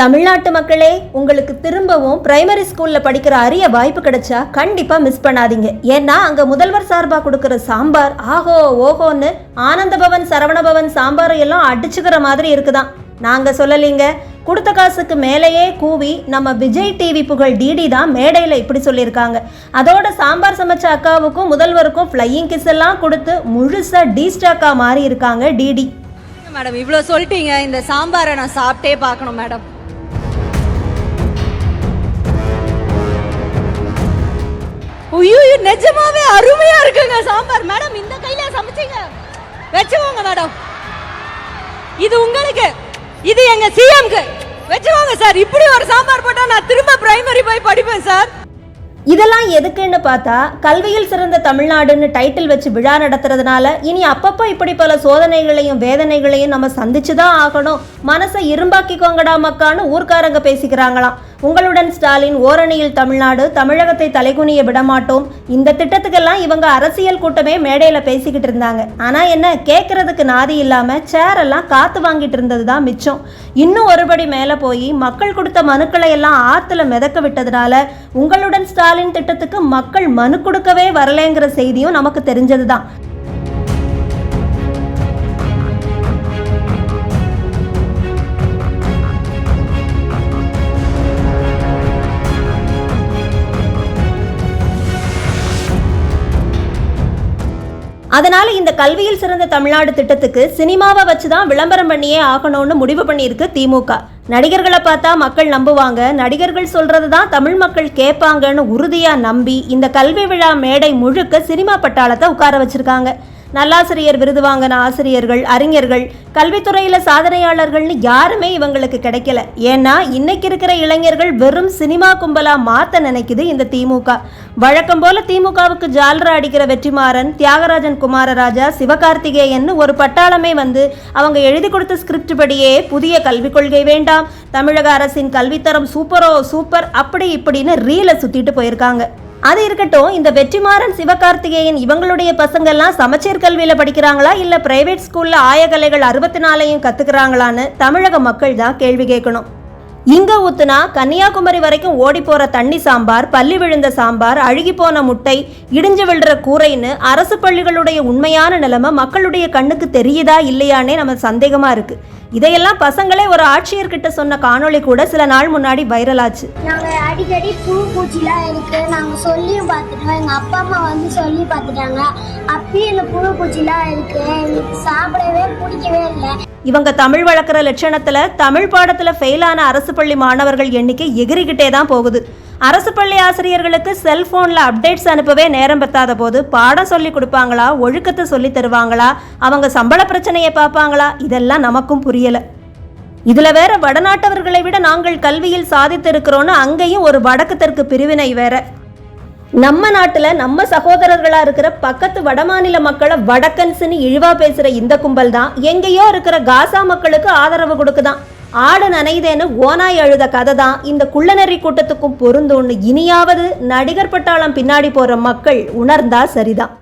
தமிழ்நாட்டு மக்களே உங்களுக்கு திரும்பவும் பிரைமரி ஸ்கூலில் படிக்கிற அரிய வாய்ப்பு கிடைச்சா கண்டிப்பாக மிஸ் பண்ணாதீங்க. ஏன்னா அங்கே முதல்வர் சார்பாக கொடுக்குற சாம்பார் ஆஹோ ஓஹோன்னு ஆனந்தபவன் சரவணபவன் சாம்பார் எல்லாம் அடிச்சுக்கிற மாதிரி இருக்குதான். நாங்கள் சொல்லலைங்க. கொடுத்த காசுக்கு மேலேயே கூவி நம்ம விஜய் டிவி புகழ் டிடி தான் மேடையில் இப்படி சொல்லியிருக்காங்க. அதோட சாம்பார் சமைச்ச அக்காவுக்கும் முதல்வருக்கும் ஃப்ளையிங் கிஸ் எல்லாம் கொடுத்து முழுசாக டீஸ்டாக்காக மாறி இருக்காங்க டிடி மேடம். இவ்வளோ சொல்லிட்டீங்க. இந்த சாம்பாரை நான் சாப்பிட்டே பார்க்கணும் மேடம். ஐயோ நிஜமாவே அருமையா இருக்குங்க சாம்பார். மேடம் இந்த கையில சமைச்சீங்க. வச்சுக்கோங்க மேடம். இது உங்களுக்கு. இது எங்க சிஎம்க்கு வச்சுக்கோங்க சார். இப்படி ஒரு சாம்பார் போட்டா நான் திரும்ப பிரைமரி போய் படிப்பேன் சார். இதெல்லாம் எதுக்குன்னு பார்த்தா கல்வியில் சிறந்த தமிழ்நாடுன்னு டைட்டில் வச்சு விழா நடத்துறதுனால இனி அப்பப்போ இப்படி பல சோதனைகளையும் வேதனைகளையும் நம்ம சந்திச்சு தான் ஆகணும். மனசை இரும்பாக்கிக்கோங்கடா மக்கான்னு ஊர்க்காரங்க பேசிக்கிறாங்களாம். உங்களுடன் ஸ்டாலின் ஓரணியில் தமிழ்நாடு தமிழகத்தை தலைகுனிய விடமாட்டோம். இந்த திட்டத்துக்கெல்லாம் இவங்க அரசியல் கூட்டமே மேடையில் பேசிக்கிட்டு இருந்தாங்க. ஆனால் என்ன கேட்கறதுக்கு நாதி இல்லாமல் சேரெல்லாம் காத்து வாங்கிட்டு இருந்தது தான் மிச்சம். இன்னும் ஒருபடி மேலே போய் மக்கள் கொடுத்த மனுக்களை எல்லாம் ஆற்றுல மிதக்க விட்டதுனால உங்களுடன் ஸ்டாலின் திட்டத்துக்கு மக்கள் மனு கொடுக்கவே வரலேங்கிற செய்தியும் நமக்கு தெரிஞ்சது தான் அதனால இந்த கல்வியில் சிறந்த தமிழ்நாடு திட்டத்துக்கு சினிமாவை வச்சு தான் விளம்பரம் பண்ணியே ஆகணும்னு முடிவு பண்ணியிருக்கு திமுக. நடிகர்களை பார்த்தா மக்கள் நம்புவாங்க. நடிகர்கள் சொல்றது தான் தமிழ் மக்கள் கேட்பாங்கன்னு உறுதியா நம்பி இந்த கல்வி விழா மேடை முழுக்க சினிமா பட்டாளத்தை உட்கார வச்சிருக்காங்க. நல்லாசிரியர் விருது வாங்கின ஆசிரியர்கள் அறிஞர்கள் கல்வித்துறையில் சாதனையாளர்கள்னு யாருமே இவங்களுக்கு கிடைக்கல. ஏன்னா இன்னைக்கு இருக்கிற இளைஞர்கள் வெறும் சினிமா கும்பலா மாற்ற நினைக்குது இந்த திமுக. வழக்கம் போல திமுகவுக்கு ஜால்ரா அடிக்கிற வெற்றிமாறன் தியாகராஜன் குமாரராஜா சிவகார்த்திகேயன் ஒரு பட்டாளமே வந்து அவங்க எழுதி கொடுத்த ஸ்கிரிப்ட் படியே புதிய கல்விக் கொள்கை வேண்டாம். தமிழக அரசின் கல்வித்தரம் சூப்பரோ சூப்பர் அப்படி இப்படின்னு ரீலை சுத்திட்டு போயிருக்காங்க. அது இருக்கட்டும் இந்த வெற்றிமாறன் சிவகார்த்திகேயன் இவங்களுடைய பசங்கெல்லாம் சமச்சீர் கல்வியில படிக்கிறாங்களா? இல்ல பிரைவேட் ஸ்கூல்ல ஆயகலைகள் அறுபத்தி நாலையும் கத்துக்கிறாங்களான்னு தமிழக மக்கள் தான் கேள்வி கேட்கணும். இங்க ஊத்துனா கன்னியாகுமரி வரைக்கும் ஓடி போற தண்ணி சாம்பார் பள்ளி விழுந்த சாம்பார் அழுகி போன முட்டை இடிஞ்சு விழுற கூரைன்னு அரசு பள்ளிகளுடைய உண்மையான நிலைமை மக்களுடைய கண்ணுக்கு தெரியுதா இல்லையானே நம்ம சந்தேகமா இருக்கு. இதையெல்லாம் பசங்களே ஒரு ஆட்சியர்கிட்ட சொன்ன காணொளி கூட சில நாள் முன்னாடி வைரல் ஆச்சு நாங்க அடிக்கடி புழு பூச்சிலாம் இருக்கு. நாங்க சொல்லியும் பார்த்துட்டோம் எங்க அப்பா அம்மா வந்து சொல்லி பார்த்துட்டாங்க அப்பயும் இந்த புழு பூச்சிலாம் இருக்கு. எங்களுக்கு சாப்பிடவே பிடிக்கவே இல்லை. இவங்க தமிழ் வளர்க்குற லட்சணத்தில் தமிழ் பாடத்தில் ஃபெயிலான அரசு பள்ளி மாணவர்கள் எண்ணிக்கை எகிரிக்கிட்டே தான் போகுது. அரசு பள்ளி ஆசிரியர்களுக்கு செல்ஃபோனில் அப்டேட்ஸ் அனுப்பவே நேரம் பத்தாத போது பாடம் சொல்லி கொடுப்பாங்களா ஒழுக்கத்தை சொல்லி தருவாங்களா அவங்க சம்பள பிரச்சனையை பார்ப்பாங்களா இதெல்லாம் நமக்கும் புரியலை. இதில் வேற வடநாட்டவர்களை விட நாங்கள் கல்வியில் சாதித்திருக்கிறோன்னு அங்கேயும் ஒரு வடக்கு தெற்கு பிரிவினை வேற. நம்ம நாட்டில் நம்ம சகோதரர்களாக இருக்கிற பக்கத்து வடமாநில மக்களை வடக்கன்ஸ்னு இழிவா பேசுகிற இந்த கும்பல் தான் எங்கேயோ இருக்கிற காசா மக்களுக்கு ஆதரவு கொடுக்குதான். ஆடு நனைதேன்னு ஓனாய் அழுத கதை தான் இந்த குள்ளநெறி கூட்டத்துக்கும் பொருந்தும்னு இனியாவது நடிகர் பட்டாளம் பின்னாடி போகிற மக்கள் உணர்ந்தா சரிதான்.